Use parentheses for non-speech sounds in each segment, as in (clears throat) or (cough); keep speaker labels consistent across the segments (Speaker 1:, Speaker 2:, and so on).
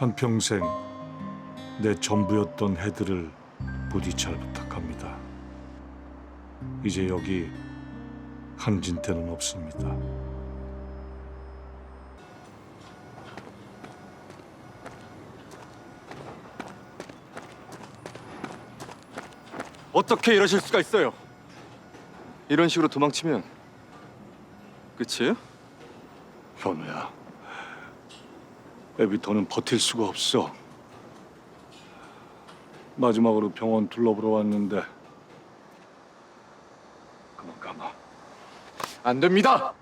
Speaker 1: 한평생 내 전부였던 해들을 부디 잘 부탁합니다. 이제 여기 한진태는 없습니다.
Speaker 2: 어떻게 이러실 수가 있어요? 이런 식으로 도망치면 끝이에요?
Speaker 1: 현우야, 에비터는 버틸 수가 없어. 마지막으로 병원 둘러보러 왔는데 그만 감아.
Speaker 2: 안 됩니다.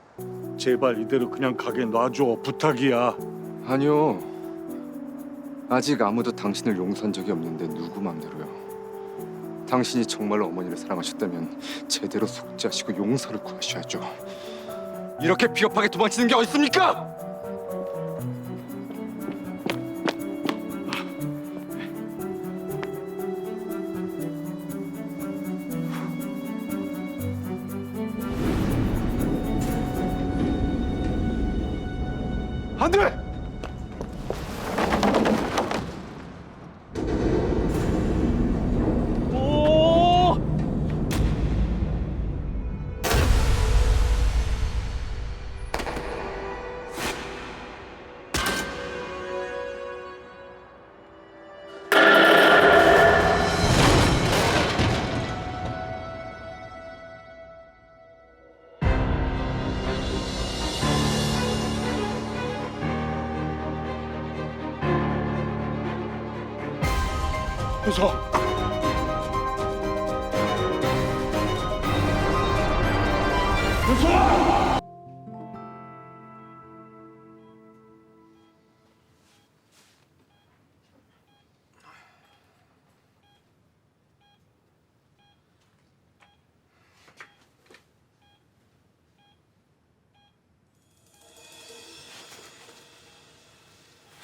Speaker 1: 제발 이대로 그냥 가게 놔줘 부탁이야.
Speaker 2: 아니요. 아직 아무도 당신을 용서한 적이 없는데 누구 맘대로요. 당신이 정말로 어머니를 사랑하셨다면 제대로 속죄하시고 용서를 구하셔야죠. 이렇게 비겁하게 도망치는 게 어딨습니까? 안 돼!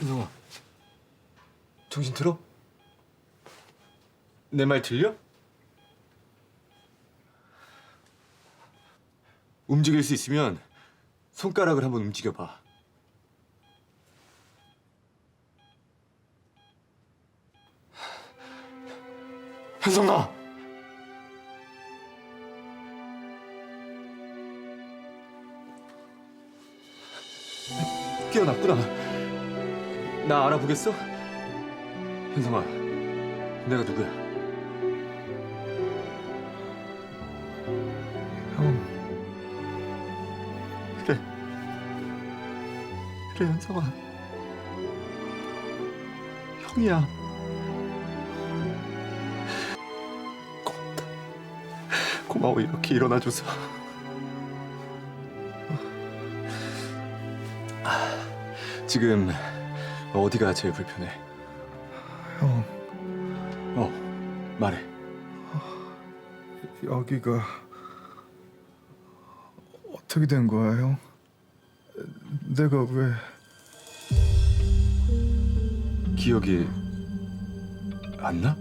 Speaker 2: 현성아, 정신 들어? 내 말 들려? 움직일 수 있으면 손가락을 한번 움직여봐. 현성아! 깨어났구나. 나 알아보겠어? 현성아, 내가 누구야?
Speaker 3: 형. 그래. 그래, 현성아. 형이야. 고맙다. 고마워, 이렇게 일어나줘서.
Speaker 2: 지금 어디가 제일 불편해?
Speaker 3: 형,
Speaker 2: 어, 말해.
Speaker 3: 여기가 어떻게 된 거야, 형? 내가 왜...
Speaker 2: 기억이 안 나?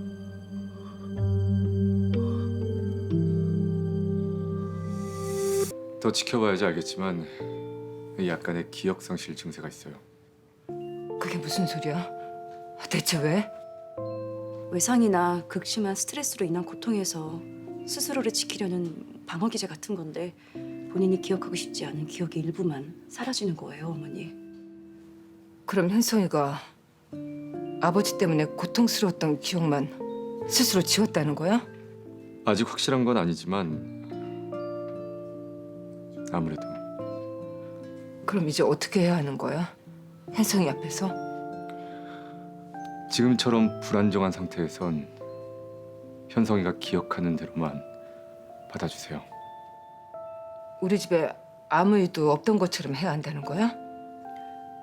Speaker 2: 더 지켜봐야지 알겠지만 약간의 기억 상실 증세가 있어요.
Speaker 4: 그게 무슨 소리야? 대체 왜?
Speaker 5: 외상이나 극심한 스트레스로 인한 고통에서 스스로를 지키려는 방어 기제 같은 건데 본인이 기억하고 싶지 않은 기억의 일부만 사라지는 거예요, 어머니.
Speaker 4: 그럼 현성이가 아버지 때문에 고통스러웠던 기억만 스스로 지웠다는 거야?
Speaker 2: 아직 확실한 건 아니지만 아무래도
Speaker 4: 그럼 이제 어떻게 해야 하는 거야? 현성이 앞에서?
Speaker 2: 지금처럼 불안정한 상태에선 현성이가 기억하는 대로만 받아주세요.
Speaker 4: 우리 집에 아무 일도 없던 것처럼 해야 한다는 거야?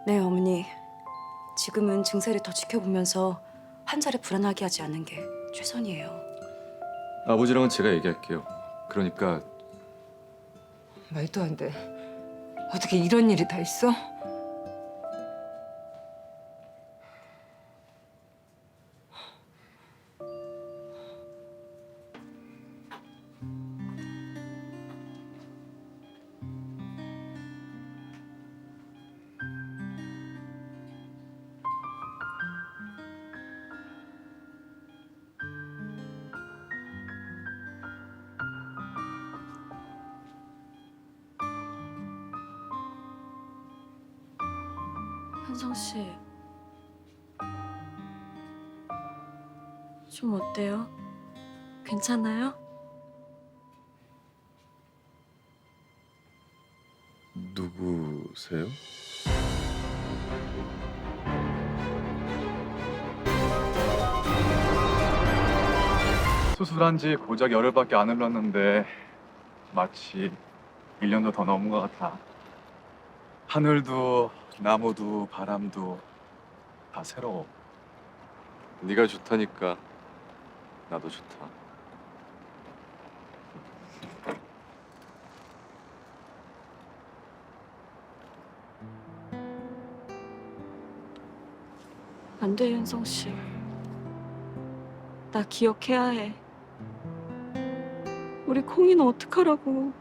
Speaker 5: 네, 어머니. 지금은 증세를 더 지켜보면서 환자를 불안하게 하지 않는 게 최선이에요.
Speaker 2: 아버지랑은 제가 얘기할게요. 그러니까
Speaker 4: 말도 안 돼. 어떻게 이런 일이 다 있어?
Speaker 6: 현성 씨. 좀 어때요? 괜찮아요?
Speaker 7: 누구세요?
Speaker 8: 수술한 지 고작 열흘밖에 안 흘렀는데 마치 1년도 더 넘은 것 같아. 하늘도 나무도 바람도 다 새로워.
Speaker 2: 네가 좋다니까 나도 좋다.
Speaker 6: 안 돼, 현성 씨. 나 기억해야 해. 우리 콩이는 어떡하라고.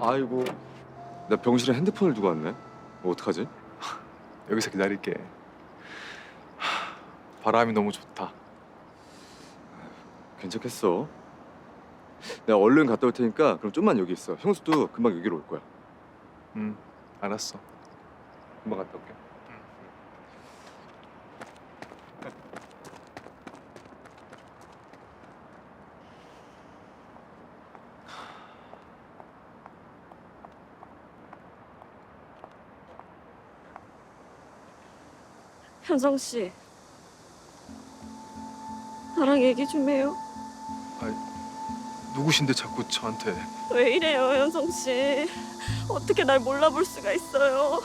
Speaker 2: 아이고 나 병실에 핸드폰을 두고 왔네. 뭐 어떡하지? (laughs)
Speaker 8: 여기서 기다릴게. 하, 바람이 너무 좋다.
Speaker 2: 괜찮겠어. 내가 얼른 갔다 올 테니까 그럼 좀만 여기 있어. 형수도 금방 여기로 올 거야.
Speaker 8: 응, 알았어.
Speaker 2: 금방 갔다 올게.
Speaker 6: 현성 씨. 나랑 얘기 좀 해요.
Speaker 8: 누구신데 자꾸 저한테?
Speaker 6: 왜 이래요, 현성 씨? 어떻게 날 몰라볼 수가 있어요?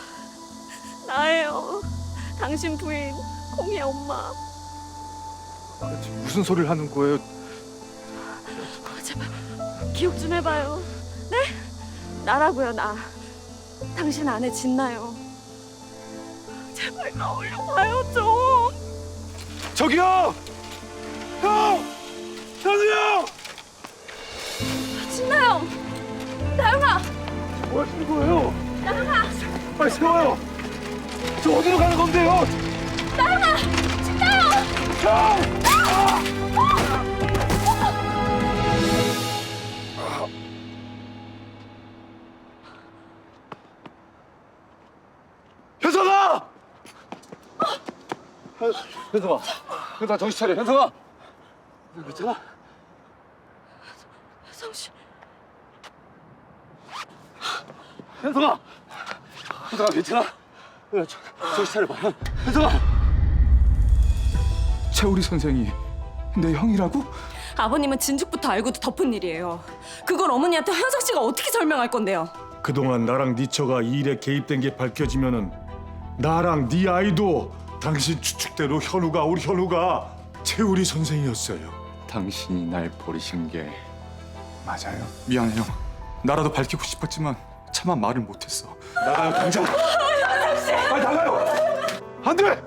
Speaker 6: 나예요. 당신 부인, 콩이 엄마.
Speaker 8: 지금 무슨 소리를 하는 거예요?
Speaker 6: 아, 제발 기억 좀 해봐요. 네? 나라고요, 나. 당신 아내 진나요. 제발 떠올려봐요, 좀.
Speaker 1: 저기요! 형! 현우야!
Speaker 6: 진나요. 나영아.
Speaker 1: 뭐 하시는 거예요? 나영아! 빨리 세워요! 저 어디로 가는 건데요? 나영아! 진짜요! 형! 현성아, 현성아 정신 차려, 현성아. 괜찮아?
Speaker 6: 현성 씨.
Speaker 1: 현성아, 현성아 괜찮아? 야, 저, 정신 차려봐, 현, 현성아.
Speaker 8: 최우리 선생이 내 형이라고?
Speaker 6: 아버님은 진즉부터 알고도 덮은 일이에요. 그걸 어머니한테 현석 씨가 어떻게 설명할 건데요?
Speaker 1: 그동안 나랑 니처가 이 일에 개입된 게 밝혀지면은 나랑 네 아이도 당신 추측대로 현우가 우리 현우가 최우리 선생이었어요.
Speaker 2: 당신이 날 버리신 게
Speaker 8: 맞아요. 미안해요. 나라도 밝히고 싶었지만 차마 말을 못했어.
Speaker 1: 나가요 당장. 빨리 나가요. 안 돼.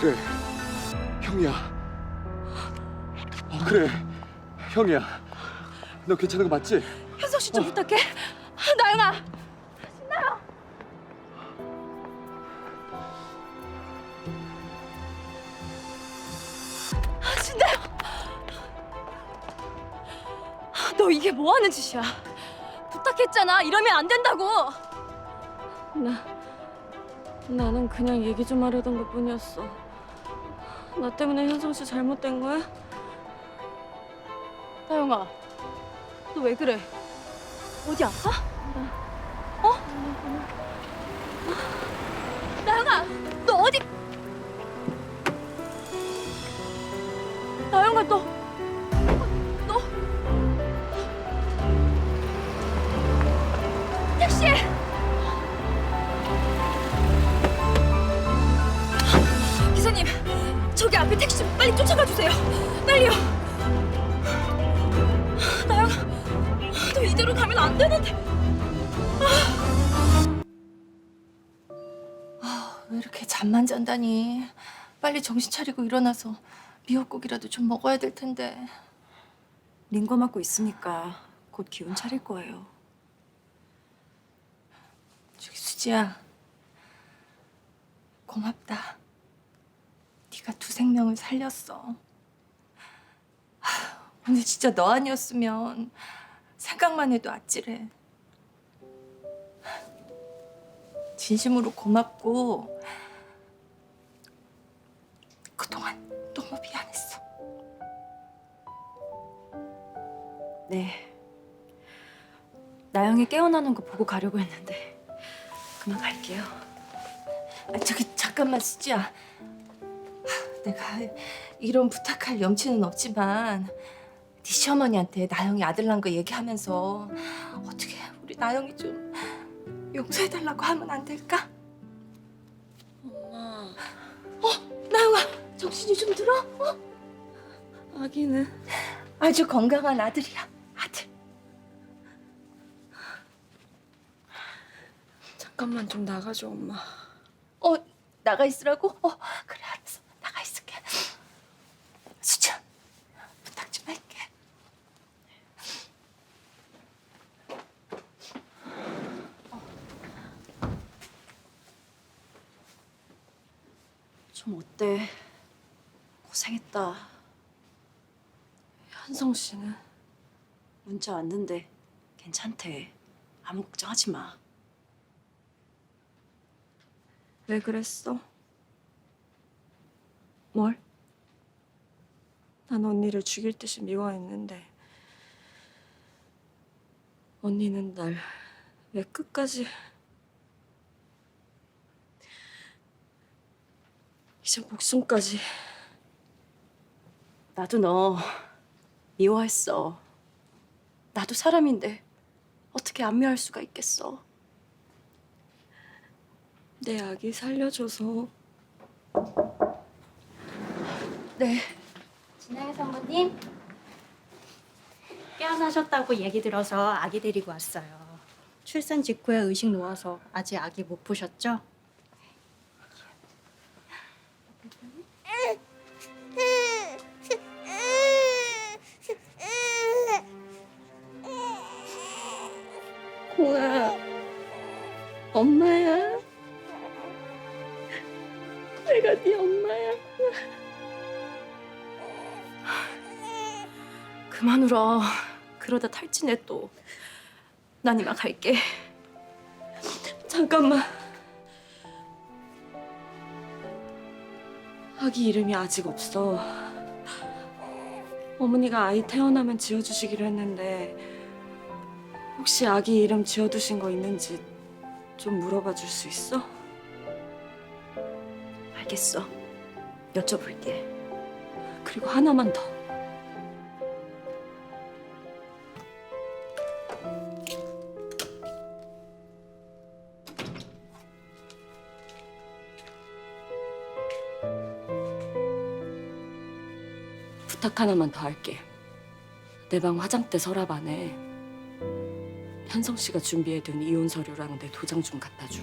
Speaker 2: 그래 형이야. 어, 그래 형이야. 너 괜찮은 거 맞지?
Speaker 6: 현석 씨 좀 부탁해. 나영아. 신나요. 신나요. 너 이게 뭐 하는 짓이야? 부탁했잖아. 이러면 안 된다고. 나 나는 그냥 얘기 좀 하려던 것 뿐이었어. 나 때문에 현성 씨 잘못된 거야? 나영아, 너 왜 그래? 어디 아파? 어? 나영아, 너 어디? 나영아, 너, 너 저기 앞에 택시 좀 빨리 쫓아가 주세요. 빨리요. 나영아, 너 이대로 가면 안 되는데.
Speaker 9: 왜 이렇게 잠만 잔다니? 빨리 정신 차리고 일어나서 미역국이라도 좀 먹어야 될 텐데.
Speaker 5: 링거 맞고 있으니까 곧 기운 차릴 거예요.
Speaker 9: 저기 수지야. 고맙다. 네가 두 생명을 살렸어. 하, 오늘 진짜 너 아니었으면 생각만 해도 아찔해. 진심으로 고맙고 그동안 너무 미안했어.
Speaker 5: 네. 나영이 깨어나는 거 보고 가려고 했는데 그만 갈게요.
Speaker 9: 아, 저기 잠깐만 수지야. 하, 내가 이런 부탁할 염치는 없지만 네 시어머니한테 나영이 아들 난 거 얘기하면서 어떻게 우리 나영이 좀 용서해달라고 하면 안 될까?
Speaker 6: 엄마,
Speaker 9: 나영아 정신이 좀 들어? 어?
Speaker 6: 아기는
Speaker 9: 아주 건강한 아들이야 아들.
Speaker 6: 잠깐만 좀 나가줘, 엄마.
Speaker 9: 어 나가 있으라고? 어 그래 알았어 나가 있을게. 수지야 부탁 좀 할게.
Speaker 5: 좀 어때? 고생했다.
Speaker 6: 현성 씨는
Speaker 5: 문자 왔는데 괜찮대. 아무 걱정하지 마.
Speaker 6: 왜 그랬어? 뭘? 난 언니를 죽일 듯이 미워했는데 언니는 날 왜 끝까지 이제 목숨까지
Speaker 5: 나도 너 미워했어. 나도 사람인데 어떻게 안 미워할 수가 있겠어.
Speaker 6: 내 아기 살려줘서
Speaker 5: 네.
Speaker 7: 진아의 사모님 깨어나셨다고 얘기 들어서 아기 데리고 왔어요. 출산 직후에 의식 놓아서 아직 아기 못 보셨죠?
Speaker 6: 공아 엄마야 내가 네 엄마야
Speaker 5: 그만 울어. 그러다 탈진해 또. 난 이만 갈게.
Speaker 6: 잠깐만 아기 이름이 아직 없어 어머니가 아이 태어나면 지어주시기로 했는데 혹시 아기 이름 지어두신 거 있는지 좀 물어봐 줄 수 있어?
Speaker 5: 알겠어. 여쭤볼게.
Speaker 6: 그리고 하나만 더 하나만 더 할게. 내 방 화장대 서랍 안에 현성 씨가 준비해둔 이혼 서류랑 내 도장 좀 갖다 줘.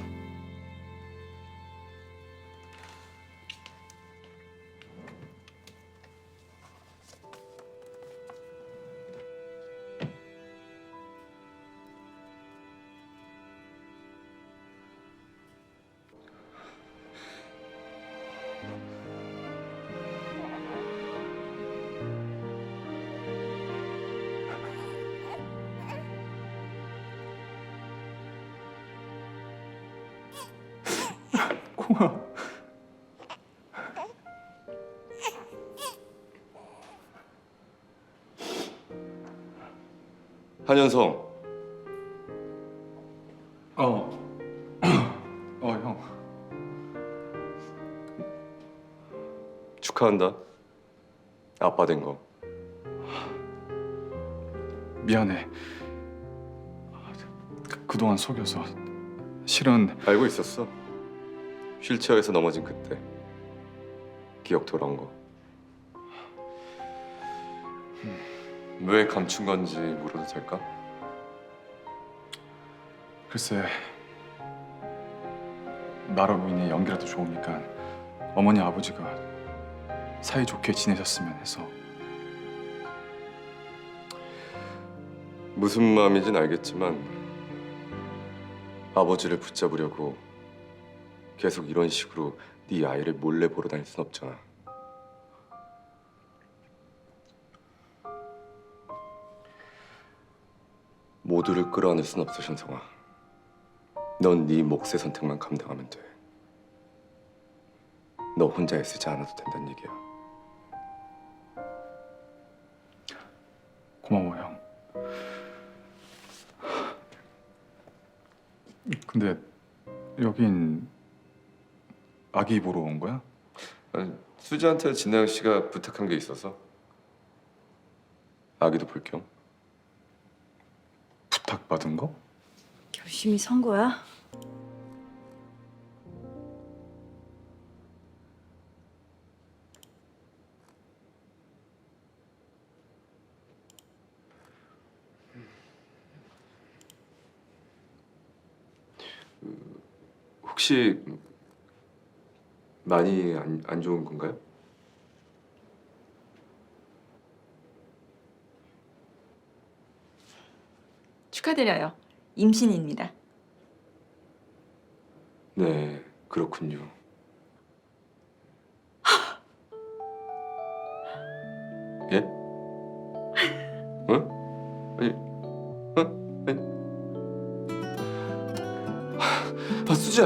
Speaker 1: 콩아.
Speaker 2: 한현성,
Speaker 8: 어. (clears throat) 어, 형.
Speaker 2: 축하한다. 아빠 된 거.
Speaker 8: 미안해. 그, 그동안 속여서 실은
Speaker 2: 알고 있었어. 휠체어에서 넘어진 그때. 기억 돌아온 거. 왜 감춘 건지 물어도 될까?
Speaker 8: 글쎄 나로 인해 연기라도 좋으니까 어머니 아버지가 사이 좋게 지내셨으면 해서
Speaker 2: 무슨 마음인지는 알겠지만 아버지를 붙잡으려고 계속 이런 식으로 네 아이를 몰래 보러 다닐 순 없잖아. 모두를 끌어안을 순 없어, 현성아. 넌 네 몫의 선택만 감당하면 돼. 너 혼자 애쓰지 않아도 된다는 얘기야.
Speaker 8: 고마워 형. 근데 여긴 아기 보러 온 거야?
Speaker 2: 아니, 수지한테 진아영 씨가 부탁한 게 있어서 아기도 볼 겸.
Speaker 8: 부탁받은 거?
Speaker 5: 결심이 선 거야?
Speaker 2: 혹시 많이 안, 안 좋은 건가요?
Speaker 10: 축하드려요. 임신입니다.
Speaker 2: 네, 그렇군요. (laughs) 예? 응? 아니, 응? 아니. 아, 수지야.